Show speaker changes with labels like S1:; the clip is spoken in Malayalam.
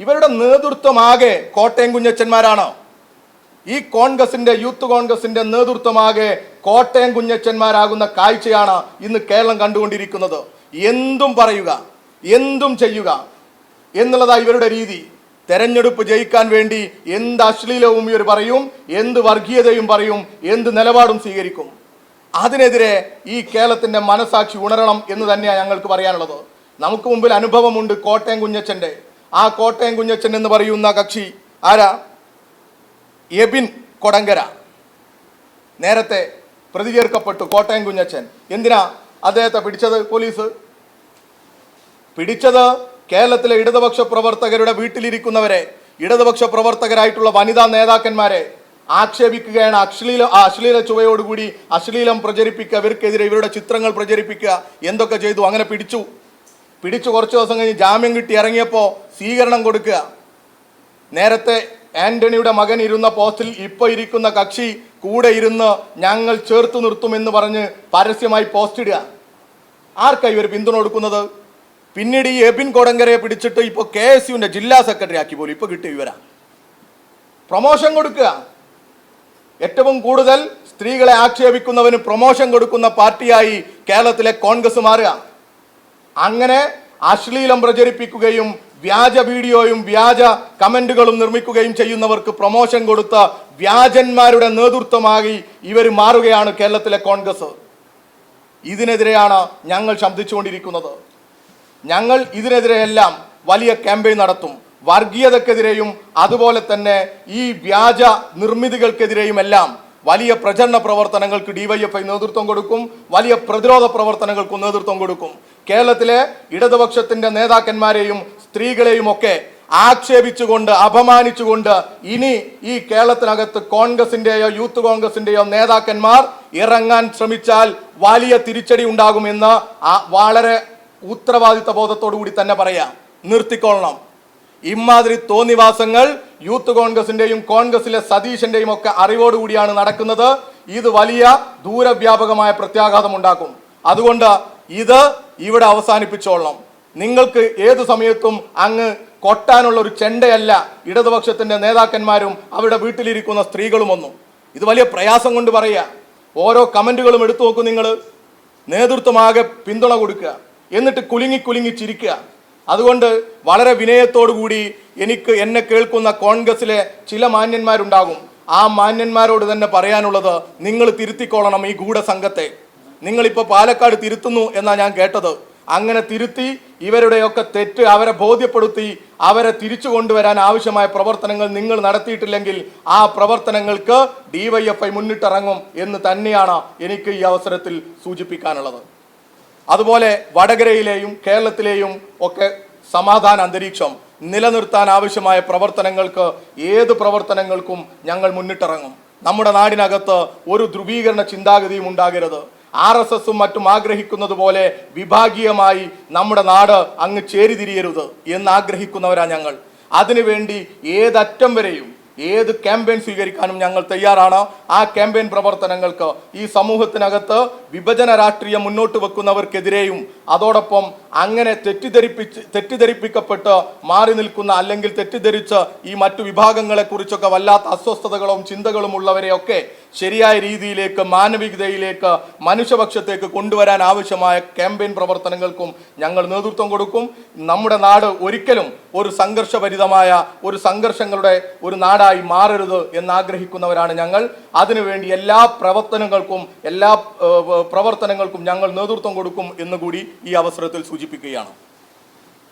S1: ഇവരുടെ നേതൃത്വമാകെ കോട്ടയം കുഞ്ഞച്ചന്മാരാണ്? ഈ കോൺഗ്രസിന്റെ യൂത്ത് കോൺഗ്രസിന്റെ നേതൃത്വമാകെ കോട്ടയം കുഞ്ഞച്ചന്മാരാകുന്ന കാഴ്ചയാണ് ഇന്ന് കേരളം കണ്ടുകൊണ്ടിരിക്കുന്നത്. എന്തും പറയുക എന്തും ചെയ്യുക എന്നുള്ളതാ ഇവരുടെ രീതി. തെരഞ്ഞെടുപ്പ് ജയിക്കാൻ വേണ്ടി എന്ത് അശ്ലീലവും ഇവർ പറയും എന്ത് വർഗീയതയും പറയും എന്ത് നിലപാടും സ്വീകരിക്കും. അതിനെതിരെ ഈ കേരളത്തിന്റെ മനസാക്ഷി ഉണരണം എന്ന് തന്നെയാണ് ഞങ്ങൾക്ക് പറയാനുള്ളത്. നമുക്ക് മുമ്പിൽ അനുഭവമുണ്ട് കോട്ടയം കുഞ്ഞച്ചന്റെ. ആ കോട്ടയം കുഞ്ഞച്ചൻ എന്ന് പറയുന്ന കക്ഷി ആരാ? എബിൻ കൊടങ്കര. നേരത്തെ പ്രതി ചേർക്കപ്പെട്ടു കോട്ടയം കുഞ്ഞച്ചൻ. എന്തിനാ അദ്ദേഹത്തെ പിടിച്ചത് പോലീസ്? പിടിച്ചത് കേരളത്തിലെ ഇടതുപക്ഷ പ്രവർത്തകരുടെ വീട്ടിലിരിക്കുന്നവരെ ഇടതുപക്ഷ പ്രവർത്തകരായിട്ടുള്ള വനിതാ നേതാക്കന്മാരെ ആക്ഷേപിക്കുകയാണ് അശ്ലീല അശ്ലീല ചുവയോടുകൂടി അശ്ലീലം പ്രചരിപ്പിക്കുക ഇവർക്കെതിരെ ഇവരുടെ ചിത്രങ്ങൾ പ്രചരിപ്പിക്കുക എന്തൊക്കെ ചെയ്തു? അങ്ങനെ പിടിച്ചു. പിടിച്ചു കുറച്ച് ദിവസം കഴിഞ്ഞ് ജാമ്യം കിട്ടി ഇറങ്ങിയപ്പോൾ സ്വീകരണം കൊടുക്കുക. നേരത്തെ ആന്റണിയുടെ മകൻ ഇരുന്ന പോസ്റ്റിൽ ഇപ്പൊ ഇരിക്കുന്ന കക്ഷി കൂടെ ഇരുന്ന് ഞങ്ങൾ ചേർത്ത് നിർത്തുമെന്ന് പറഞ്ഞ് പരസ്യമായി പോസ്റ്റ് ഇടുക. ആർക്കായി ഇവർ പിന്തുണ കൊടുക്കുന്നത്? പിന്നീട് ഈ എബിൻ കൊടങ്കരയെ പിടിച്ചിട്ട് ഇപ്പോൾ കെ എസ് യുവിന്റെ ജില്ലാ സെക്രട്ടറി ആക്കി പോലും ഇപ്പോൾ കിട്ടിയ ഇവരാ പ്രൊമോഷൻ കൊടുക്കുക. ഏറ്റവും കൂടുതൽ സ്ത്രീകളെ ആക്ഷേപിക്കുന്നവന് പ്രൊമോഷൻ കൊടുക്കുന്ന പാർട്ടിയായി കേരളത്തിലെ കോൺഗ്രസ് മാറുക. അങ്ങനെ അശ്ലീലം പ്രചരിപ്പിക്കുകയും വ്യാജ വീഡിയോയും വ്യാജ കമന്റുകളും നിർമ്മിക്കുകയും ചെയ്യുന്നവർക്ക് പ്രൊമോഷൻ കൊടുത്ത വ്യാജന്മാരുടെ നേതൃത്വമായി ഇവർ മാറുകയാണ് കേരളത്തിലെ കോൺഗ്രസ്. ഇതിനെതിരെയാണ് ഞങ്ങൾ ശബ്ദിച്ചുകൊണ്ടിരിക്കുന്നത്. ഞങ്ങൾ ഇതിനെതിരെയെല്ലാം വലിയ ക്യാമ്പയിൻ നടത്തും. വർഗീയതക്കെതിരെയും അതുപോലെ തന്നെ ഈ വ്യാജ നിർമ്മിതികൾക്കെതിരെയും എല്ലാം വലിയ പ്രചരണ പ്രവർത്തനങ്ങൾക്ക് ഡിവൈഎഫ്ഐ നേതൃത്വം കൊടുക്കും വലിയ പ്രതിരോധ പ്രവർത്തനങ്ങൾക്കും നേതൃത്വം കൊടുക്കും. കേരളത്തിലെ ഇടതുപക്ഷത്തിന്റെ നേതാക്കന്മാരെയും സ്ത്രീകളെയും ഒക്കെ ആക്ഷേപിച്ചുകൊണ്ട് അപമാനിച്ചുകൊണ്ട് ഇനി ഈ കേരളത്തിനകത്ത് കോൺഗ്രസിന്റെയോ യൂത്ത് കോൺഗ്രസിന്റെയോ നേതാക്കന്മാർ ഇറങ്ങാൻ ശ്രമിച്ചാൽ വലിയ തിരിച്ചടി ഉണ്ടാകുമെന്ന് വളരെ ഉത്തരവാദിത്ത ബോധത്തോടു കൂടി തന്നെ പറയാം. നിർത്തിക്കൊള്ളണം. ഇമാതിരി തോന്നിവാസങ്ങൾ യൂത്ത് കോൺഗ്രസിന്റെയും കോൺഗ്രസിലെ സതീശന്റെയും ഒക്കെ അറിവോടുകൂടിയാണ് നടക്കുന്നത്. ഇത് വലിയ ദൂരവ്യാപകമായ പ്രത്യാഘാതം ഉണ്ടാക്കും. അതുകൊണ്ട് ഇത് ഇവിടെ അവസാനിപ്പിച്ചോളണം. നിങ്ങൾക്ക് ഏതു സമയത്തും അങ്ങ് കൊട്ടാനുള്ള ഒരു ചെണ്ടയല്ല ഇടതുപക്ഷത്തിന്റെ നേതാക്കന്മാരും അവരുടെ വീട്ടിലിരിക്കുന്ന സ്ത്രീകളും ഒന്നും ഇത് വലിയ പ്രയാസം കൊണ്ട് പറയുക. ഓരോ കമന്റുകളും എടുത്തു നോക്കും നിങ്ങൾ നേതൃത്വമാകെ പിന്തുണ കൊടുക്കുക. എന്നിട്ട് കുലുങ്ങി കുലുങ്ങി ചിരിക്കുക. അതുകൊണ്ട് വളരെ വിനയത്തോടുകൂടി എനിക്ക് എന്നെ കേൾക്കുന്ന കോൺഗ്രസിലെ ചില മാന്യന്മാരുണ്ടാകും. ആ മാന്യന്മാരോട് തന്നെ പറയാനുള്ളത് നിങ്ങൾ തിരുത്തിക്കോളണം ഈ ഗൂഢസംഘത്തെ. നിങ്ങളിപ്പോൾ പാലക്കാട് തിരുത്തുന്നു എന്നാണ് ഞാൻ കേട്ടത്. അങ്ങനെ തിരുത്തി ഇവരുടെയൊക്കെ തെറ്റ് അവരെ ബോധ്യപ്പെടുത്തി അവരെ തിരിച്ചു കൊണ്ടുവരാൻ ആവശ്യമായ പ്രവർത്തനങ്ങൾ നിങ്ങൾ നടത്തിയിട്ടില്ലെങ്കിൽ ആ പ്രവർത്തനങ്ങൾക്ക് ഡിവൈഎഫ്ഐ മുന്നിട്ടിറങ്ങും എന്ന് തന്നെയാണ് എനിക്ക് ഈ അവസരത്തിൽ സൂചിപ്പിക്കാനുള്ളത്. അതുപോലെ വടകരയിലെയും കേരളത്തിലെയും ഒക്കെ സമാധാന അന്തരീക്ഷം നിലനിർത്താൻ ആവശ്യമായ പ്രവർത്തനങ്ങൾക്ക് ഏത് പ്രവർത്തനങ്ങൾക്കും ഞങ്ങൾ മുന്നിട്ടിറങ്ങും. നമ്മുടെ നാടിനകത്ത് ഒരു ധ്രുവീകരണ ചിന്താഗതിയും ഉണ്ടാകരുത്. ആർ എസ് എസും മറ്റും ആഗ്രഹിക്കുന്നത് പോലെ വിഭാഗീയമായി നമ്മുടെ നാട് അങ്ങ് ചേരിതിരിയരുത് എന്ന് ആഗ്രഹിക്കുന്നവരാ ഞങ്ങൾ. അതിനുവേണ്ടി ഏതറ്റം വരെയും ഏത് ക്യാമ്പയിൻ സ്വീകരിക്കാനും ഞങ്ങൾ തയ്യാറാണ്. ആ ക്യാമ്പയിൻ പ്രവർത്തനങ്ങൾക്ക് ഈ സമൂഹത്തിനകത്ത് വിഭജന രാഷ്ട്രീയം മുന്നോട്ട് വെക്കുന്നവർക്കെതിരെയും അതോടൊപ്പം അങ്ങനെ തെറ്റിദ്ധരിപ്പിച്ച് തെറ്റിദ്ധരിപ്പിക്കപ്പെട്ട് മാറി നിൽക്കുന്ന അല്ലെങ്കിൽ തെറ്റിദ്ധരിച്ച് ഈ മറ്റു വിഭാഗങ്ങളെക്കുറിച്ചൊക്കെ വല്ലാത്ത അസ്വസ്ഥതകളും ചിന്തകളും ഉള്ളവരെയൊക്കെ ശരിയായ രീതിയിലേക്ക് മാനവികതയിലേക്ക് മനുഷ്യപക്ഷത്തേക്ക് കൊണ്ടുവരാൻ ആവശ്യമായ ക്യാമ്പയിൻ പ്രവർത്തനങ്ങൾക്കും ഞങ്ങൾ നേതൃത്വം കൊടുക്കും. നമ്മുടെ നാട് ഒരിക്കലും ഒരു സംഘർഷഭരിതമായ ഒരു സംഘർഷങ്ങളുടെ ഒരു നാടായി മാറരുത് എന്നാഗ്രഹിക്കുന്നവരാണ് ഞങ്ങൾ. അതിനുവേണ്ടി എല്ലാ പ്രവർത്തനങ്ങൾക്കും എല്ലാ പ്രവർത്തനങ്ങൾക്കും ഞങ്ങൾ നേതൃത്വം കൊടുക്കും എന്നുകൂടി ഈ അവസരത്തിൽ സൂചിപ്പിക്കുകയാണ്.